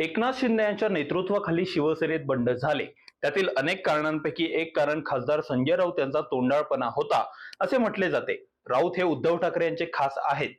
एकनाथ शिंदे यांच्या नेतृत्वाखाली शिवसेनेत बंड झाले. त्यातील अनेक कारणांपैकी एक कारण खासदार संजय राऊत यांचा तोंडाळपणा होता असे म्हटले जाते. राऊत हे उद्धव ठाकरे यांचे खास आहेत.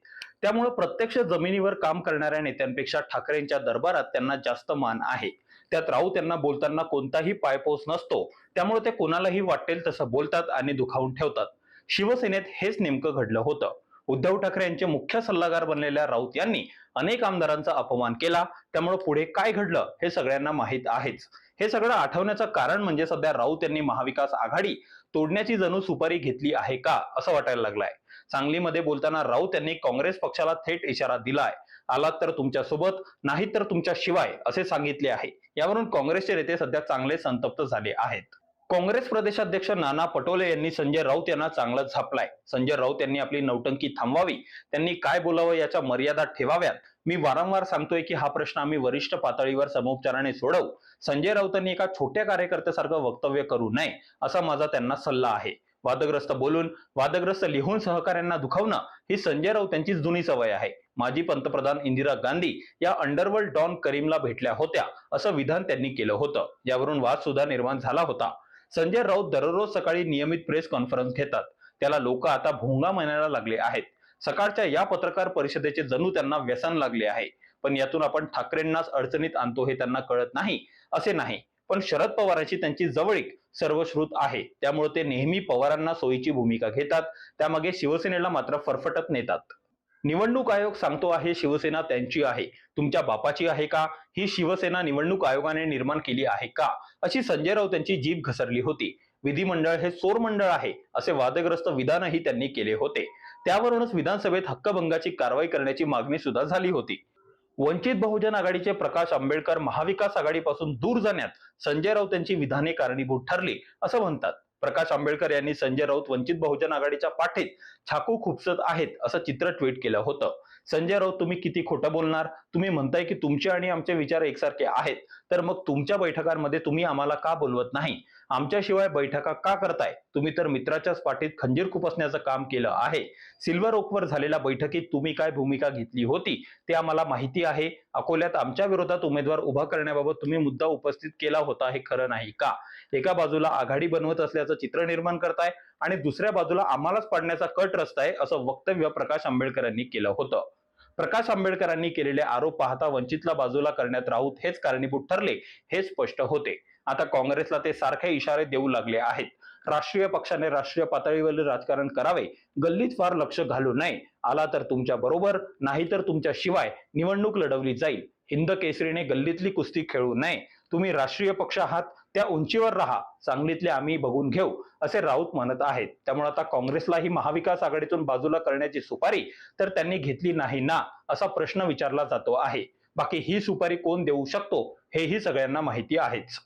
त्यामुळे प्रत्यक्ष जमिनीवर काम करणाऱ्या नेत्यांपेक्षा ठाकरेंच्या दरबारात त्यांना जास्त मान आहे. त्यात राऊत यांना बोलताना कोणताही पायपोस नसतो. त्यामुळे ते कोणालाही वाटेल तसं बोलतात आणि दुखावून ठेवतात. शिवसेनेत हेच नेमकं घडलं होतं. उद्धव ठाकरे यांचे मुख्य सल्लागार बनलेल्या राऊत यांनी अनेक आमदारांचा अपमान केला. त्यामुळे पुढे काय घडलं हे सगळ्यांना माहीत आहेच. हे सगळं आठवण्याचं कारण म्हणजे सध्या राऊत यांनी महाविकास आघाडी तोडण्याची जणू सुपारी घेतली आहे का असं वाटायला लागलाय. सांगलीमध्ये बोलताना राऊत यांनी काँग्रेस पक्षाला थेट इशारा दिलाय. आलात तर तुमच्यासोबत नाही तर तुमच्या शिवाय असे सांगितले आहे. यावरून काँग्रेसचे नेते सध्या चांगले संतप्त झाले आहेत. काँग्रेस प्रदेशाध्यक्ष नाना पटोले यांनी संजय राऊत यांना चांगला झापलाय. संजय राऊत यांनी आपली नौटंकी थांबवावी. त्यांनी काय बोलावं याच्या मर्यादा ठेवाव्यात? मी वारंवार सांगतोय की हा प्रश्न आम्ही वरिष्ठ पातळीवर समोपचाराने सोडवू. संजय राऊतांनी एका छोट्या कार्यकर्त्यासारखं वक्तव्य करू नये असा माझा त्यांना सल्ला आहे. वादग्रस्त बोलून वादग्रस्त लिहून सहकाऱ्यांना दुखावणं ही संजय राऊत यांची जुनी सवय आहे. माजी पंतप्रधान इंदिरा गांधी या अंडरवर्ल्ड डॉन करीमला भेटल्या होत्या असं विधान त्यांनी केलं होतं. यावरून वाद सुद्धा निर्माण झाला होता. संजय राऊत दररोज सकाळी नियमित प्रेस कॉन्फरन्स घेतात. त्याला लोक आता भोंगा म्हणायला लागले आहेत. सकाळच्या या पत्रकार परिषदेचे जणू त्यांना व्यसन लागले आहे. पण यातून आपण ठाकरेंनाच अडचणीत आणतो हे त्यांना कळत नाही असे नाही. पण शरद पवारांची त्यांची जवळीक सर्वश्रुत आहे. त्यामुळे ते नेहमी पवारांना सोयीची भूमिका घेतात. त्यामागे शिवसेनेला मात्र फरफटत नेतात. निवडणूक आयोग सांगतो आहे शिवसेना त्यांची आहे. तुमच्या बापाची आहे का? ही शिवसेना निवडणूक आयोगाने निर्माण केली आहे का? अशी संजय राऊत यांची जीभ घसरली होती. विधिमंडळ हे चोर मंडळ आहे असे वादग्रस्त विधानही त्यांनी केले होते. त्यावरूनच विधानसभेत हक्कभंगाची कारवाई करण्याची मागणी सुद्धा झाली होती. वंचित बहुजन आघाडीचे प्रकाश आंबेडकर महाविकास आघाडीपासून दूर जाण्यात संजय राऊत यांची विधाने कारणीभूत ठरली असं म्हणतात. प्रकाश आंबेडकर यांनी संजय राऊत वंचित बहुजन आघाडीच्या पाठीत छाकू खुपसत आहेत असं चित्र ट्विट केलं होतं. संजय राऊत तुम्ही किती खोटं बोलणार? तुम्ही म्हणताय की तुमचे आणि आमचे विचार एकसारखे आहेत. तर मग तुमच्या बैठकांमध्ये तुम्ही आम्हाला का बोलवत नाही? आमच्याशिवाय बैठका का करताय? तुम्ही तर मित्राच्याच पाठीत खंजीर खुपसण्याचं काम केलं आहे. सिल्वर ओकवर झालेल्या बैठकीत तुम्ही काय भूमिका घेतली होती? ते आम्हाला माहिती आहे. अकोल्यात आमच्या विरोधात उमेदवार उभा करण्याबाबत तुम्ही मुद्दा उपस्थित केला होता हे खरं नाही का? एका बाजूला आघाडी बनवत असल्याचं चित्र निर्माण करताय आणि दुसऱ्या बाजूला आम्हालाच पाडण्याचा कट रस्ताय असं वक्तव्य प्रकाश आंबेडकरांनी केलं होतं. प्रकाश आंबेडकरांनी केलेले आरोप पाहता वंचितला बाजूला करण्यात राऊत हेच कारणीभूत ठरले हे स्पष्ट होते. आता काँग्रेसला ते सारखे इशारे देऊ लागले आहेत. राष्ट्रीय पक्षाने राष्ट्रीय पातळीवरील राजकारण करावे गल्लीत फार लक्ष घालू नये. आला तर तुमच्या बरोबर नाही तर तुमच्या शिवाय निवडणूक लढवली जाईल. हिंद केसरीने गल्लीतली कुस्ती खेळू नये. तुम्ही राष्ट्रीय पक्ष आहात त्या उंचीवर राहा सांगलीतले आम्ही बघून घेऊ असे राऊत म्हणत आहेत. त्यामुळे आता काँग्रेसलाही महाविकास आघाडीतून बाजूला करण्याची सुपारी तर त्यांनी घेतली नाही ना असा प्रश्न विचारला जातो आहे. बाकी ही सुपारी कोण देऊ शकतो हेही सगळ्यांना माहिती आहेच.